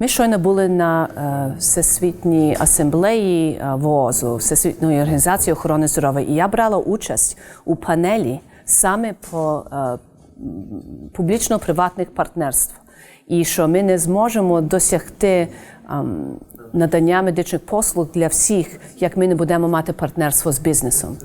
Ми щойно були на е, всесвітній асамблеї ВОЗу, ВООЗу, Всесвітньої організації охорони здоров'я, і я брала участь у панелі саме по е, публічно-приватних партнерств. І що ми не зможемо досягти ем, надання медичних послуг для всіх, як ми не будемо мати партнерство з бізнесом.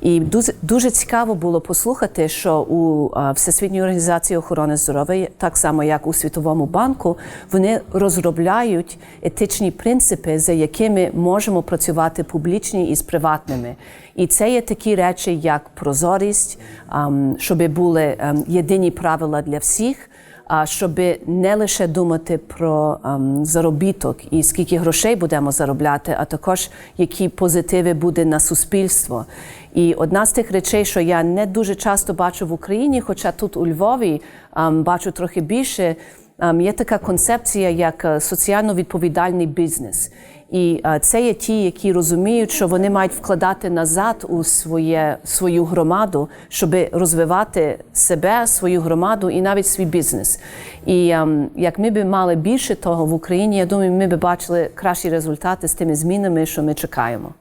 І дуже, дуже цікаво було послухати, що у Всесвітньої організації охорони здоров'я, так само як у Світовому банку, вони розробляють етичні принципи, за якими можемо працювати публічні із приватними. І це є такі речі, як прозорість, щоб були ем, єдині правила для всіх щоб не лише думати про ем, заробіток і скільки грошей будемо заробляти, а також які позитиви буде на суспільство. І одна з тих речей, що я не дуже часто бачу в Україні, хоча тут у Львові ем, бачу трохи більше, є така концепція як е, соціально відповідальний бізнес. І е, це є ті, які розуміють, що вони мають вкладати назад у своє свою громаду, щоб розвивати себе, свою громаду і навіть свій бізнес. І ем, як ми би мали більше того в Україні, я думаю, ми би бачили кращі результати з тими змінами, що ми чекаємо.